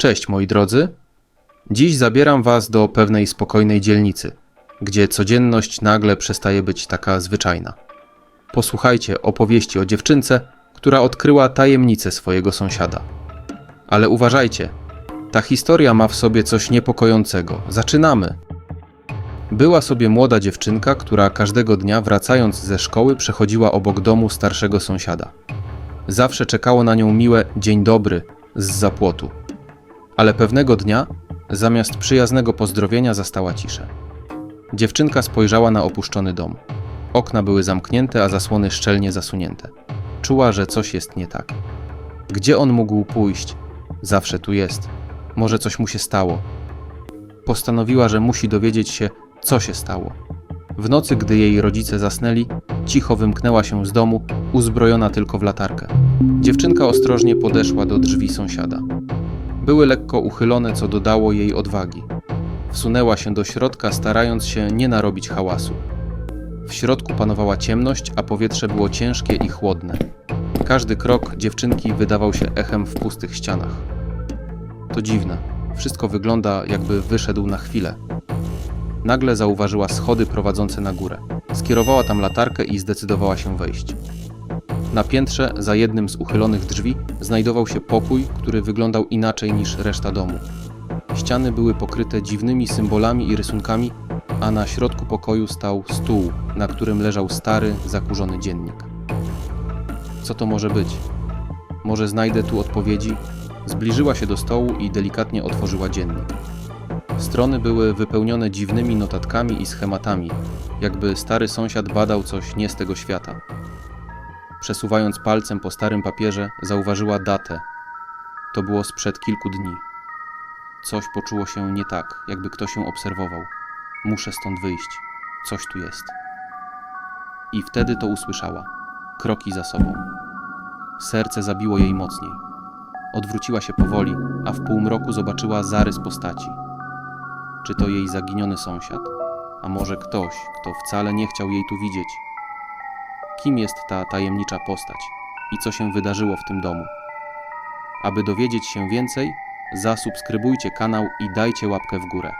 Cześć moi drodzy. Dziś zabieram Was do pewnej spokojnej dzielnicy, gdzie codzienność nagle przestaje być taka zwyczajna. Posłuchajcie opowieści o dziewczynce, która odkryła tajemnicę swojego sąsiada. Ale uważajcie, ta historia ma w sobie coś niepokojącego. Zaczynamy! Była sobie młoda dziewczynka, która każdego dnia wracając ze szkoły przechodziła obok domu starszego sąsiada. Zawsze czekało na nią miłe dzień dobry z zapłotu. Ale pewnego dnia, zamiast przyjaznego pozdrowienia, zastała ciszę. Dziewczynka spojrzała na opuszczony dom. Okna były zamknięte, a zasłony szczelnie zasunięte. Czuła, że coś jest nie tak. Gdzie on mógł pójść? Zawsze tu jest. Może coś mu się stało. Postanowiła, że musi dowiedzieć się, co się stało. W nocy, gdy jej rodzice zasnęli, cicho wymknęła się z domu, uzbrojona tylko w latarkę. Dziewczynka ostrożnie podeszła do drzwi sąsiada. Były lekko uchylone, co dodało jej odwagi. Wsunęła się do środka, starając się nie narobić hałasu. W środku panowała ciemność, a powietrze było ciężkie i chłodne. Każdy krok dziewczynki wydawał się echem w pustych ścianach. To dziwne. Wszystko wygląda, jakby wyszedł na chwilę. Nagle zauważyła schody prowadzące na górę. Skierowała tam latarkę i zdecydowała się wejść. Na piętrze, za jednym z uchylonych drzwi, znajdował się pokój, który wyglądał inaczej niż reszta domu. Ściany były pokryte dziwnymi symbolami i rysunkami, a na środku pokoju stał stół, na którym leżał stary, zakurzony dziennik. Co to może być? Może znajdę tu odpowiedzi? Zbliżyła się do stołu i delikatnie otworzyła dziennik. Strony były wypełnione dziwnymi notatkami i schematami, jakby stary sąsiad badał coś nie z tego świata. Przesuwając palcem po starym papierze, zauważyła datę. To było sprzed kilku dni. Coś poczuło się nie tak, jakby ktoś ją obserwował. Muszę stąd wyjść. Coś tu jest. I wtedy to usłyszała. Kroki za sobą. Serce zabiło jej mocniej. Odwróciła się powoli, a w półmroku zobaczyła zarys postaci. Czy to jej zaginiony sąsiad? A może ktoś, kto wcale nie chciał jej tu widzieć? Kim jest ta tajemnicza postać i co się wydarzyło w tym domu? Aby dowiedzieć się więcej, zasubskrybujcie kanał i dajcie łapkę w górę.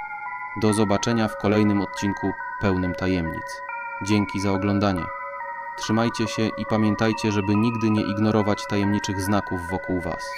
Do zobaczenia w kolejnym odcinku pełnym tajemnic. Dzięki za oglądanie. Trzymajcie się i pamiętajcie, żeby nigdy nie ignorować tajemniczych znaków wokół Was.